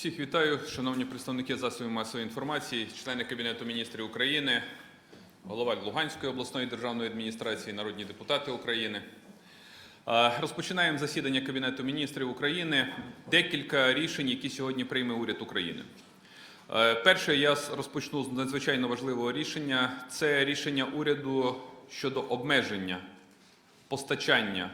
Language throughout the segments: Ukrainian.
Всіх вітаю, шановні представники засобів масової інформації, члени Кабінету міністрів України, голова Луганської обласної державної адміністрації, народні депутати України. Розпочинаємо засідання Кабінету міністрів України. Декілька рішень, які сьогодні прийме уряд України. Перше, я розпочну з надзвичайно важливого рішення. Це рішення уряду щодо обмеження постачання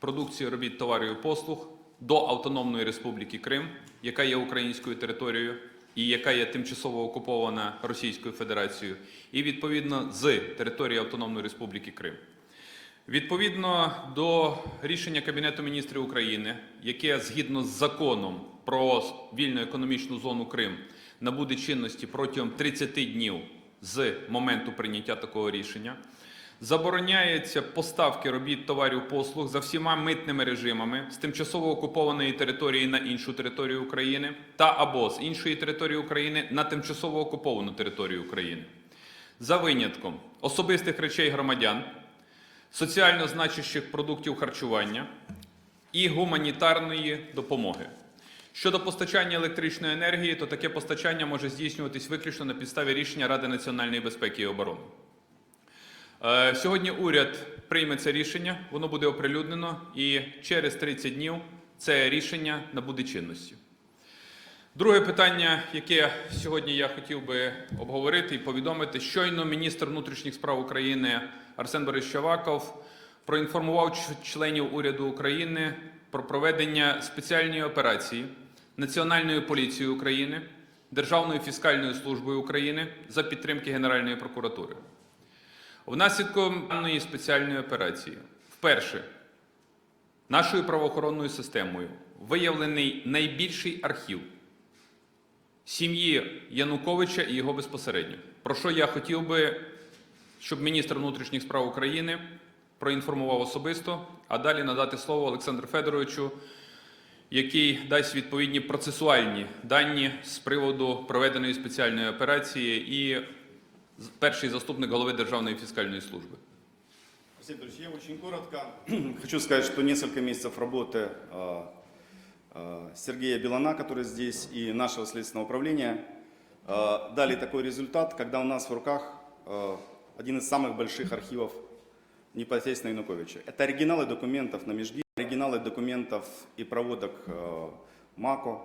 продукції робіт товарів і послуг до Автономної Республіки Крим, яка є українською територією і яка є тимчасово окупована Російською Федерацією, і відповідно з території Автономної Республіки Крим. Відповідно до рішення Кабінету міністрів України, яке згідно з законом про вільну економічну зону Крим набуде чинності протягом 30 днів з моменту прийняття такого рішення, забороняється поставки робіт товарів послуг за всіма митними режимами з тимчасово окупованої території на іншу територію України та або з іншої території України на тимчасово окуповану територію України. За винятком особистих речей громадян, соціально значущих продуктів харчування і гуманітарної допомоги. Щодо постачання електричної енергії, то таке постачання може здійснюватись виключно на підставі рішення Ради національної безпеки і оборони. Е, Сьогодні уряд прийме це рішення, воно буде оприлюднено, і через 30 днів це рішення набуде чинності. Друге питання, яке сьогодні я хотів би обговорити і повідомити, щойно міністр внутрішніх справ України Арсен Борисович Аваков проінформував членів уряду України про проведення спеціальної операції Національної поліції України, Державною фіскальною службою України за підтримки Генеральної прокуратури. Внаслідок даної спеціальної операції вперше нашою правоохоронною системою виявлений найбільший архів сім'ї Януковича і його безпосередньо. Про що я хотів би, щоб міністр внутрішніх справ України проінформував особисто, а далі надати слово Олександру Федоровичу, який дасть відповідні процесуальні дані з приводу проведеної спеціальної операції і перший заступник голови Державної фіскальної служби. Василий Петрович, я очень коротко хочу сказать, что несколько месяцев работы а, а, Сергея Белана, который здесь, и нашего следственного управления а, дали такой результат, когда у нас в руках а, один из самых больших архивов непосредственно Януковича. Это оригиналы документов на межги, оригиналы документов и проводок а, МАКО,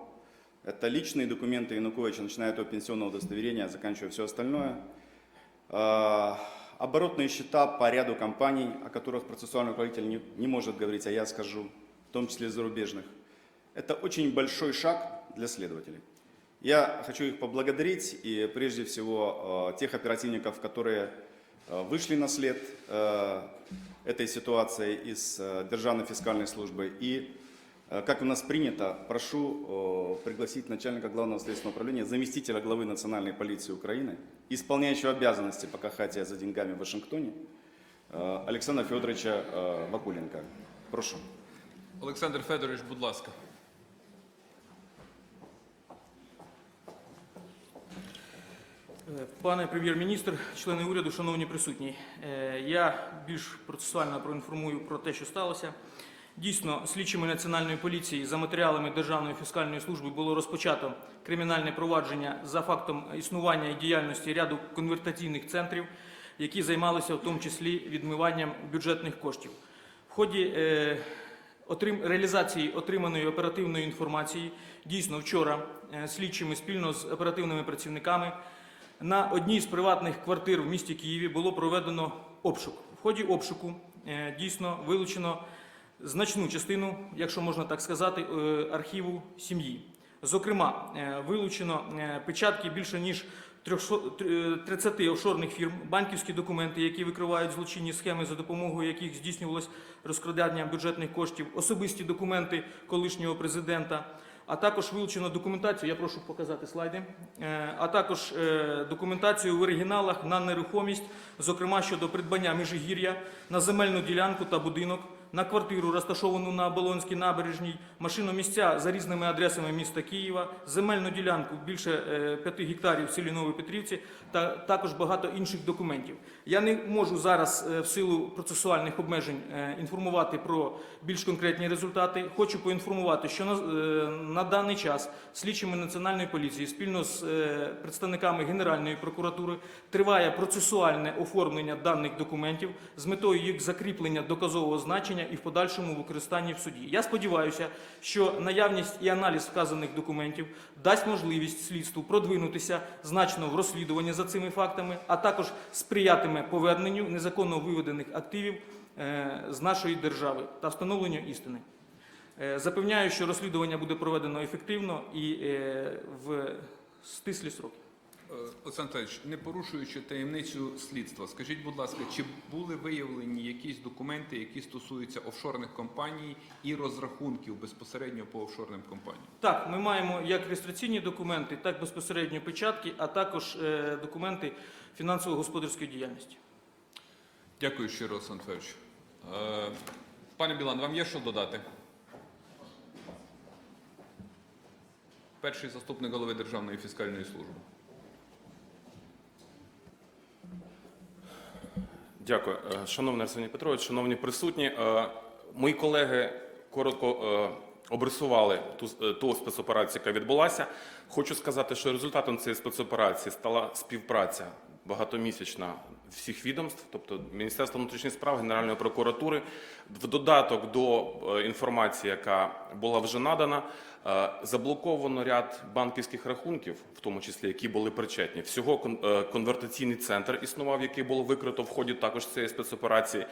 это личные документы Януковича, начиная от его пенсионного удостоверения, заканчивая все остальное. а, Оборотные счета по ряду компаний, о которых процессуальный руководитель не, не может говорить, а я скажу, в том числе зарубежных. Это очень большой шаг для следователей. Я хочу их поблагодарить и прежде всего э, тех оперативников, которые э, вышли на след этой ситуации из Державной фискальной службы. И, как у нас принято, прошу э, пригласить начальника главного следственного управления, заместителя главы Национальной полиции Украины, исполняющего обязанности по Кахате за деньгами в Вашингтоне, э, Александра Федоровича э, Вакуленко. Прошу. Олександр Федорович, будь ласка. Е, Пане прем'єр-міністр, члени уряду, шановні присутні, е, я більш процесуально проінформую про те, що сталося. Дійсно, слідчими Національної поліції за матеріалами Державної фіскальної служби було розпочато кримінальне провадження за фактом існування і діяльності ряду конвертаційних центрів, які займалися в тому числі відмиванням бюджетних коштів. В ході е, отрим- реалізації отриманої оперативної інформації дійсно вчора е, слідчими спільно з оперативними працівниками на одній з приватних квартир в місті Києві було проведено обшук. В ході обшуку е, дійсно вилучено значну частину, якщо можна так сказати, е, архіву сім'ї. Зокрема, е, вилучено е, печатки більше ніж 300 е, 30 офшорних фірм, банківські документи, які викривають злочинні схеми, за допомогою яких здійснювалось розкрадання бюджетних коштів, особисті документи колишнього президента, а також вилучено документацію. Я прошу показати слайди, а також документацію в оригіналах на нерухомість, зокрема щодо придбання Межигір'я на земельну ділянку та будинок на квартиру, розташовану на Оболонській набережній, машиномістя за різними адресами міста Києва, земельну ділянку більше е, 5 гектарів в селі Нові Петрівці та також багато інших документів. Я не можу зараз е, в силу процесуальних обмежень е, інформувати про більш конкретні результати. Хочу поінформувати, що на, е, даний час слідчими національної поліції спільно з е, представниками Генеральної прокуратури триває процесуальне оформлення даних документів з метою їх закріплення доказового значення і в подальшому використанні в суді. Я сподіваюся, що наявність і аналіз вказаних документів дасть можливість слідству продвинутися значно в розслідуванні за цими фактами, а також сприятиме поверненню незаконно виведених активів е, з нашої держави та встановленню істини. Е, Запевняю, що розслідування буде проведено ефективно і е, в стислі сроки. Е, Олександр Анатолійович, не порушуючи таємницю слідства, скажіть, будь ласка, чи були виявлені якісь документи, які стосуються офшорних компаній і розрахунків безпосередньо по офшорним компаніям? Так, ми маємо як реєстраційні документи, так безпосередньо печатки, а також е, документи фінансово-господарської діяльності. Дякую щиро, Олександр Федорович. Е, Пане Білан, вам є що додати? Перший заступник голови Державної фіскальної служби. Дякую, Е, шановний Арсеній Петрович, шановні присутні. Е, Мої колеги коротко е, обрисували ту, ту спецоперацію, яка відбулася. Хочу сказати, що результатом цієї спецоперації стала співпраця багатомісячна всіх відомств, тобто Міністерства внутрішніх справ, Генеральної прокуратури. В додаток до е, інформації, яка була вже надана, е, заблоковано ряд банківських рахунків, в тому числі які були причетні. Всього е, конвертаційний центр існував, який було викрито в ході також цієї спецоперації.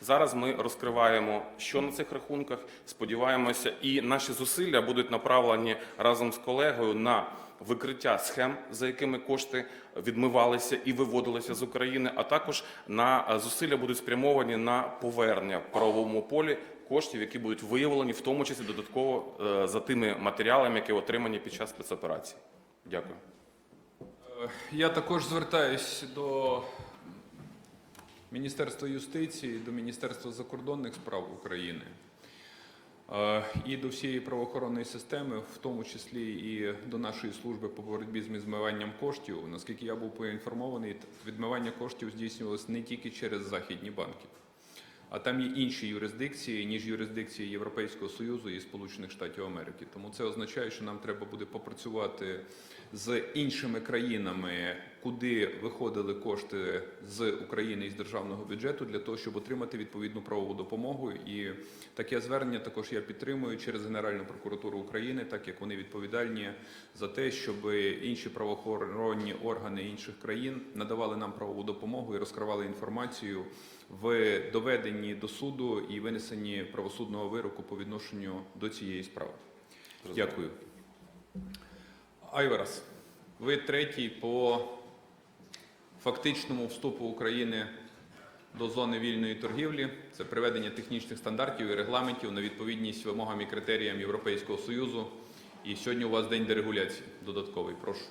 Зараз ми розкриваємо, що на цих рахунках. Сподіваємося, і наші зусилля будуть направлені разом з колегою на викриття схем, за якими кошти відмивалися і виводилися з України, а також на е, зусилля будуть спрямовані на повернення в правовому полі коштів, які будуть виявлені, в тому числі додатково е, за тими матеріалами, які отримані під час спецоперації. Дякую. Е, Я також звертаюсь до Міністерства юстиції, до Міністерства закордонних справ України і до всієї правоохоронної системи, в тому числі і до нашої служби по боротьбі з відмиванням коштів. Наскільки я був поінформований, відмивання коштів здійснювалося не тільки через західні банки. А там є інші юрисдикції, ніж юрисдикції Європейського Союзу і Сполучених Штатів Америки. Тому це означає, що нам треба буде попрацювати з іншими країнами, куди виходили кошти з України і з державного бюджету, для того, щоб отримати відповідну правову допомогу. І таке звернення також я підтримую через Генеральну прокуратуру України, так як вони відповідальні за те, щоб інші правоохоронні органи інших країн надавали нам правову допомогу і розкривали інформацію в доведенні до суду і винесенні правосудного вироку по відношенню до цієї справи. Дякую. Айварас, ви третій по фактичному вступу України до зони вільної торгівлі. Це приведення технічних стандартів і регламентів на відповідність вимогам і критеріям Європейського Союзу. І сьогодні у вас день дерегуляції додатковий. Прошу.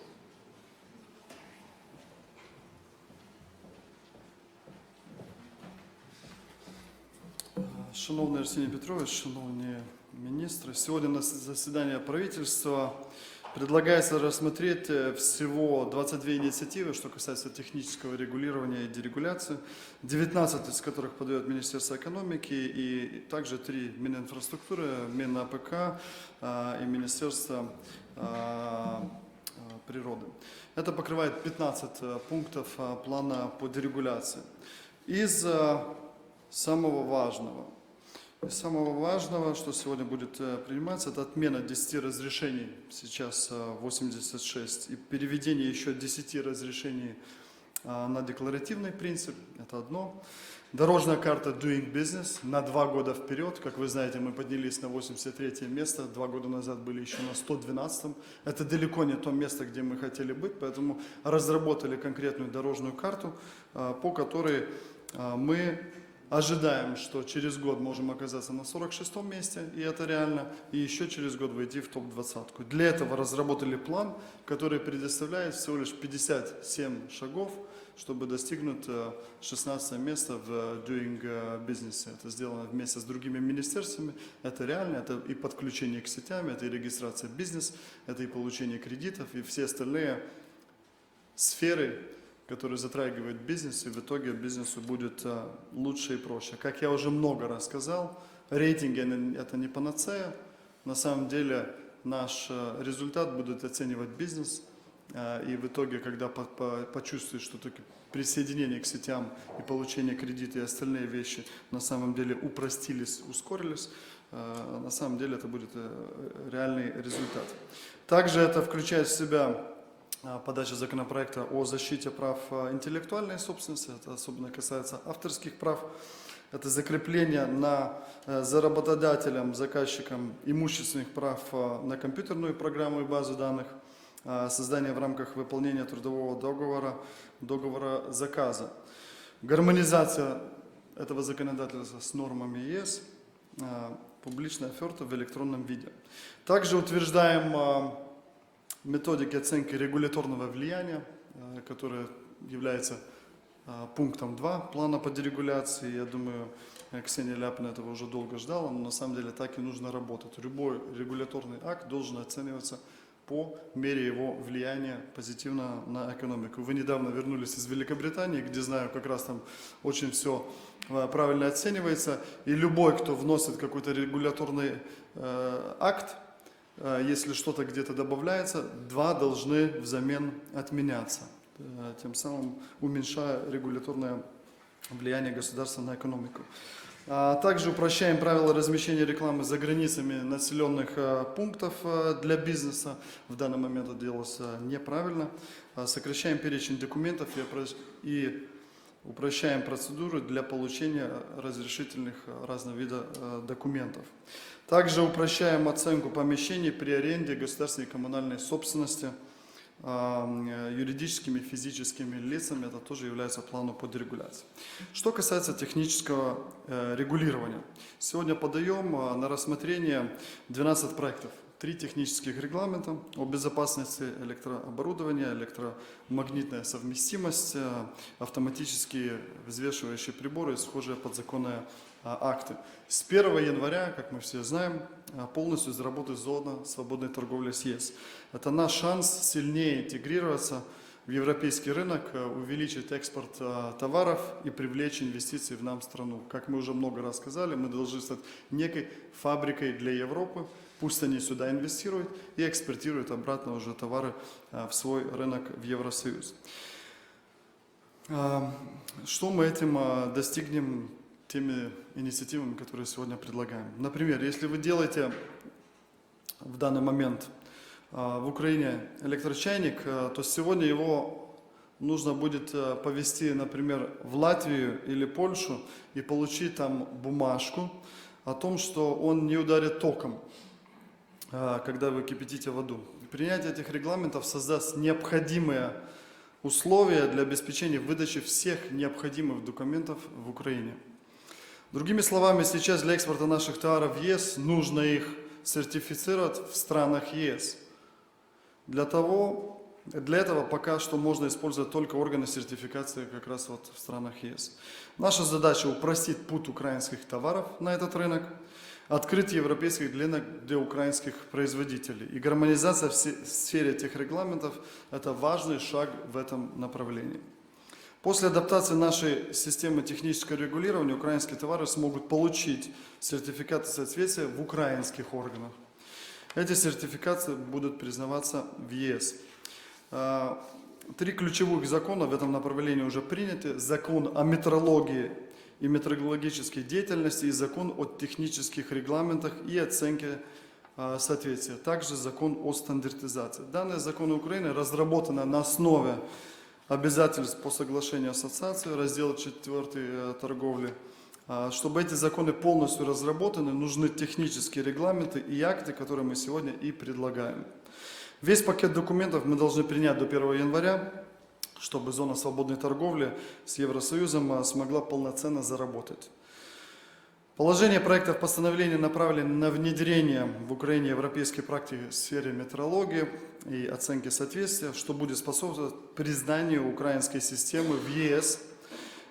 Шановний Арсеній Петрович, шановні министры, сегодня на заседании правительства предлагается рассмотреть э, всего 22 инициативы, что касается технического регулирования и дерегуляции, 19 из которых подает Министерство экономики и также три Мининфраструктуры, МинАПК а, и Министерство а, а, природы. Это покрывает 15 э, пунктов а, плана по дерегуляции. Из самого важного. Самого важного, что сегодня будет э, приниматься, это отмена 10 разрешений, сейчас э, 86, и переведение еще 10 разрешений а, на декларативный принцип, это одно. Дорожная карта Doing Business на два года вперед. Как вы знаете, мы поднялись на 83 место, два года назад были еще на 112. Это далеко не то место, где мы хотели быть, поэтому разработали конкретную дорожную карту, по которой мы ожидаем, что через год можем оказаться на 46 месте, и это реально, и еще через год войти в топ-20. Для этого разработали план, который предоставляет всего лишь 57 шагов, чтобы достигнуть э, 16 место в Doing э, Business. Это сделано вместе с другими министерствами. Это реально, это и подключение к сетям, это и регистрация бизнес, это и получение кредитов, и все остальные сферы, которые затрагивают бизнес, и в итоге бизнесу будет э, лучше и проще. Как я уже много раз сказал, рейтинги это не панацея. На самом деле наш э, результат будет оценивать бизнес, э, и в итоге, когда по- по- почувствует, что таки присоединение к сетям и получение кредита и остальные вещи на самом деле упростились, ускорились, на самом деле это будет реальный результат. Также это включает в себя а, подача законопроекта о защите прав а, интеллектуальной собственности, это особенно касается авторских прав, это закрепление на, э, за работодателем, заказчиком имущественных прав а, на компьютерную программу и базу данных, создание в рамках выполнения трудового договора, договора заказа, гармонизация этого законодательства с нормами ЕС, публичная оферта в электронном виде. Также утверждаем методики оценки регуляторного влияния, э, которая является э, пунктом 2 плана по дерегуляции. Я думаю, э, Ксения Ляпина этого уже долго ждала, но на самом деле так и нужно работать. Любой регуляторный акт должен оцениваться по мере его влияния позитивно на экономику. Вы недавно вернулись из Великобритании, где, знаю, как раз там очень все правильно оценивается, и любой, кто вносит какой-то регуляторный э, акт, если что-то где-то добавляется, два должны взамен отменяться, э, тем самым уменьшая регуляторное влияние государства на экономику. А Также упрощаем правила размещения рекламы за границами населенных э, пунктов э, для бизнеса. В данный момент это делалось э, неправильно. Сокращаем перечень документов и упрощаем процедуры для получения разрешительных э, разного вида э, документов. Также упрощаем оценку помещений при аренде государственной и коммунальной собственности э, юридическими и физическими лицами. Это тоже является планом по дерегуляции. Что касается технического регулирования. Сегодня подаем на рассмотрение 12 проектов. Три технических регламента о безопасности электрооборудования, электромагнитная совместимость, э, автоматические взвешивающие приборы и схожие подзаконные а, акты. С 1 января, как мы все знаем, а, полностью заработает зона свободной торговли с ЕС. Это наш шанс сильнее интегрироваться в европейский рынок, э, увеличить экспорт э, товаров и привлечь инвестиции в нам страну. Как мы уже много раз сказали, мы должны стать некой фабрикой для Европы. Пусть они сюда инвестируют и экспортируют обратно уже товары э, в свой рынок в Евросоюз. А, Что мы этим а, достигнем теми инициативами, которые сегодня предлагаем? Например, если вы делаете в данный момент а, в Украине электрочайник, а, то сегодня его нужно будет а, повезти, например, в Латвию или Польшу и получить там бумажку о том, что он не ударит током, а, когда вы кипятите воду. Принятие этих регламентов создаст необходимые условия для обеспечения выдачи всех необходимых документов в Украине. Другими словами, сейчас для экспорта наших товаров в ЕС нужно их сертифицировать в странах ЕС. Для того, для этого пока что можно использовать только органы сертификации как раз вот в странах ЕС. Наша задача упростить путь украинских товаров на этот рынок, открыть европейский рынок для украинских производителей. И гармонизация в сфере этих регламентов – это важный шаг в этом направлении. После адаптации нашей системы технического регулирования украинские товары смогут получить сертификаты соответствия в украинских органах. Эти сертификаты будут признаваться в ЕС. А, Три ключевых закона в этом направлении уже приняты. Закон о метрологии и метрологической деятельности и закон о технических регламентах и оценке а, соответствия. Также закон о стандартизации. Данные законы Украины разработаны на основе обязательств по соглашению ассоциации, раздел 4 торговли. А, Чтобы эти законы полностью разработаны, нужны технические регламенты и акты, которые мы сегодня и предлагаем. Весь пакет документов мы должны принять до 1 января, чтобы зона свободной торговли с Евросоюзом а, смогла полноценно заработать. Положение проектов постановления направлены на внедрение в Украине европейской практики в сфере метрологии и оценки соответствия, что будет способствовать признанию украинской системы в ЕС.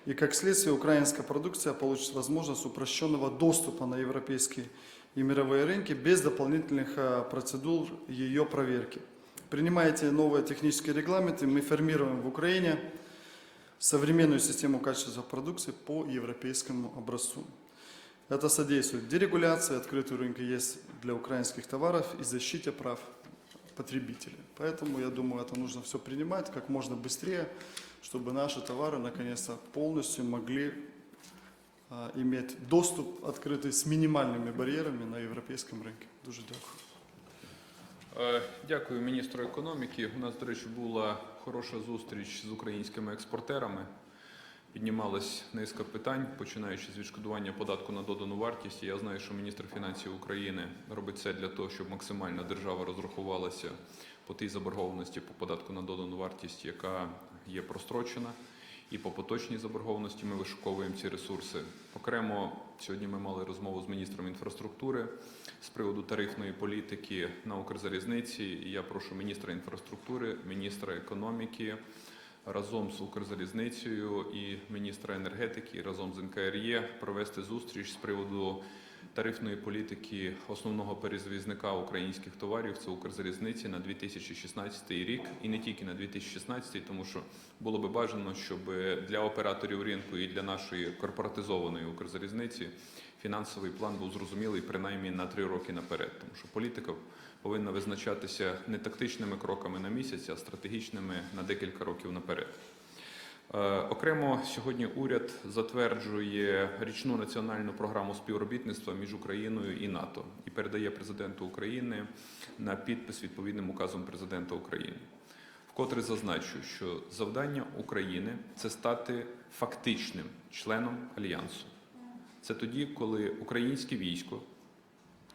И как следствие украинская продукция получит возможность упрощенного доступа на европейские и мировые рынки без дополнительных э, процедур ее проверки. Принимая эти новые технические регламенты, мы формируем в Украине современную систему качества продукции по европейскому образцу. Это содействует дерегуляции, открытию рынка есть для украинских товаров и защите прав потребителей. Поэтому, я думаю, это нужно все принимать как можно быстрее, чтобы наши товары наконец-то полностью могли а, иметь доступ открытый с минимальными барьерами на европейском рынке. Дуже дякую. Е, Дякую міністру економіки. У нас, до речі, була хороша зустріч з українськими експортерами. Піднімалась низка питань, починаючи з відшкодування податку на додану вартість. Я знаю, що міністр фінансів України робить все для того, щоб максимально держава розрахувалася по тій заборгованості по податку на додану вартість, яка є прострочена. І по поточній заборгованості ми вишуковуємо ці ресурси. Окремо сьогодні ми мали розмову з міністром інфраструктури з приводу тарифної політики на Укрзалізниці. І я прошу міністра інфраструктури, міністра економіки разом з Укрзалізницею і міністра енергетики разом з НКРЄ провести зустріч з приводу тарифної політики основного перезвізника українських товарів це Укрзалізниці на 2016 рік і не тільки на 2016, тому що було би бажано, щоб для операторів ринку і для нашої корпоратизованої Укрзалізниці фінансовий план був зрозумілий принаймні на три роки наперед, тому що політика повинна визначатися не тактичними кроками на місяць, а стратегічними на декілька років наперед. Е, Окремо сьогодні уряд затверджує річну національну програму співробітництва між Україною і НАТО і передає президенту України на підпис відповідним указом президента України. Вкотре зазначу, що завдання України це стати фактичним членом альянсу. Це тоді, коли українське військо,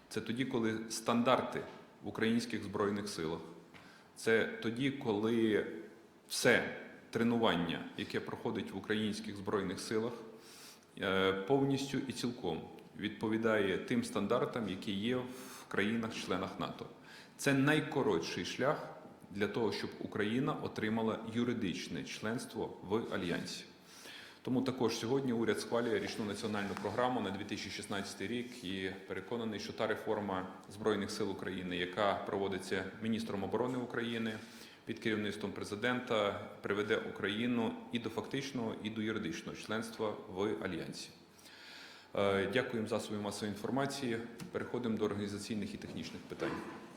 це тоді, коли стандарти в українських збройних силах, це тоді, коли все тренування, яке проходить в українських збройних силах, е, повністю і цілком відповідає тим стандартам, які є в країнах-членах НАТО. Це найкоротший шлях для того, щоб Україна отримала юридичне членство в альянсі. Тому також сьогодні уряд схвалює річну національну програму на 2016 рік і переконаний, що та реформа Збройних сил України, яка проводиться міністром оборони України під керівництвом президента, приведе Україну і до фактичного, і до юридичного членства в альянсі. Дякуємо Дякуємо засобам масової інформації. Переходимо до організаційних і технічних питань.